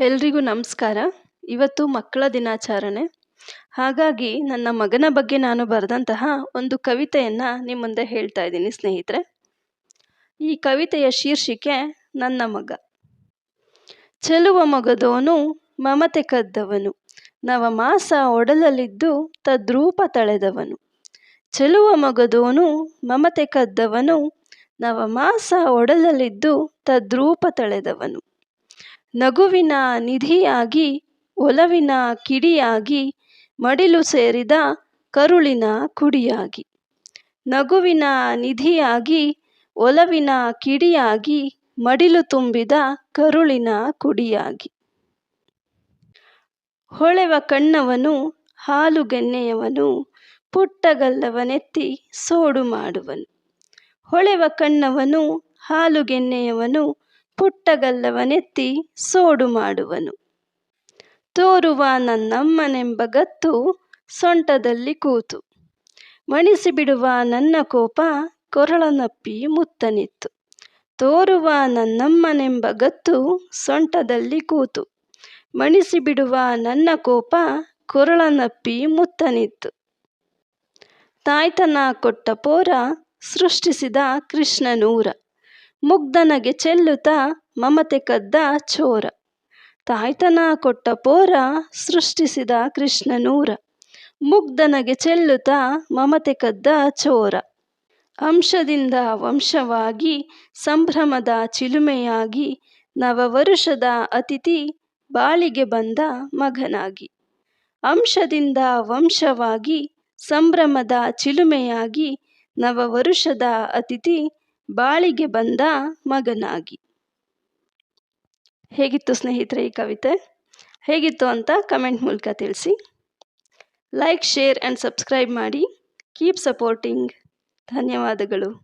ಎಲ್ರಿಗೂ ನಮಸ್ಕಾರ. ಇವತ್ತು ಮಕ್ಕಳ ದಿನಾಚರಣೆ. ಹಾಗಾಗಿ ನನ್ನ ಮಗನ ಬಗ್ಗೆ ನಾನು ಬರೆದಂತಹ ಒಂದು ಕವಿತೆಯನ್ನು ನಿಮ್ಮ ಮುಂದೆ ಹೇಳ್ತಾ ಇದ್ದೀನಿ ಸ್ನೇಹಿತರೆ. ಈ ಕವಿತೆಯ ಶೀರ್ಷಿಕೆ ನನ್ನ ಮಗ. ಚೆಲುವ ಮಗದೋನು ಮಮತೆ ಕದ್ದವನು. ನವಮಾಸ ಒಡಲಲ್ಲಿದ್ದು ತದ್ರೂಪ ತಳೆದವನು. ಚೆಲುವ ಮಗದೋನು ಮಮತೆ ಕದ್ದವನು. ನವಮಾಸ ಒಡಲಲ್ಲಿದ್ದು ತದ್ರೂಪ ತಳೆದವನು. ನಗುವಿನ ನಿಧಿಯಾಗಿ, ಒಲವಿನ ಕಿಡಿಯಾಗಿ, ಮಡಿಲು ಸೇರಿದ ಕರುಳಿನ ಕುಡಿಯಾಗಿ. ನಗುವಿನ ನಿಧಿಯಾಗಿ, ಒಲವಿನ ಕಿಡಿಯಾಗಿ, ಮಡಿಲು ತುಂಬಿದ ಕರುಳಿನ ಕುಡಿಯಾಗಿ. ಹೊಳೆವ ಕಣ್ಣವನು ಹಾಲುಗೆನ್ನೆಯವನು ಪುಟ್ಟಗಲ್ಲವನೆತ್ತಿ ಸೋಡು ಮಾಡುವನು. ಹೊಳೆವ ಕಣ್ಣವನು ಹಾಲುಗೆನ್ನೆಯವನು ಪುಟ್ಟಗಲ್ಲವನೆತ್ತಿ ಸೋಡು ಮಾಡುವನು. ತೋರುವ ನನ್ನಮ್ಮನೆಂಬ ಗತ್ತು ಸೊಂಟದಲ್ಲಿ ಕೂತು. ಮಣಿಸಿಬಿಡುವ ನನ್ನ ಕೋಪ ಕೊರಳನಪ್ಪಿ ಮುತ್ತನಿತ್ತು. ತೋರುವ ನನ್ನಮ್ಮನೆಂಬ ಗತ್ತು ಸೊಂಟದಲ್ಲಿ ಕೂತು. ಮಣಿಸಿಬಿಡುವ ನನ್ನ ಕೋಪ ಕೊರಳನಪ್ಪಿ ಮುತ್ತನಿತ್ತು. ತಾಯ್ತನ ಕೊಟ್ಟ ಪೋರ ಸೃಷ್ಟಿಸಿದ ಕೃಷ್ಣನೂರ. ಮುಗ್ಧನಗೆ ಚೆಲ್ಲುತ್ತಾ ಮಮತೆ ಕದ್ದ ಚೋರ. ತಾಯ್ತನ ಕೊಟ್ಟ ಪೋರ ಸೃಷ್ಟಿಸಿದ ಕೃಷ್ಣನೂರ. ಮುಗ್ಧನಗೆ ಚೆಲ್ಲುತ್ತಾ ಮಮತೆ ಕದ್ದ ಚೋರ. ಅಂಶದಿಂದ ವಂಶವಾಗಿ ಸಂಭ್ರಮದ ಚಿಲುಮೆಯಾಗಿ ನವವರುಷದ ಅತಿಥಿ ಬಾಳಿಗೆ ಬಂದ ಮಗನಾಗಿ. ಅಂಶದಿಂದ ವಂಶವಾಗಿ ಸಂಭ್ರಮದ ಚಿಲುಮೆಯಾಗಿ ನವವರುಷದ ಅತಿಥಿ ಬಾಳಿಗೆ ಬಂದ ಮಗನಾಗಿ. ಹೇಗಿತ್ತು ಸ್ನೇಹಿತರೆ ಈ ಕವಿತೆ? ಹೇಗಿತ್ತು ಅಂತ ಕಮೆಂಟ್ ಮೂಲಕ ತಿಳಿಸಿ. ಲೈಕ್, ಶೇರ್ ಆ್ಯಂಡ್ ಸಬ್ಸ್ಕ್ರೈಬ್ ಮಾಡಿ. Keep supporting. ಧನ್ಯವಾದಗಳು.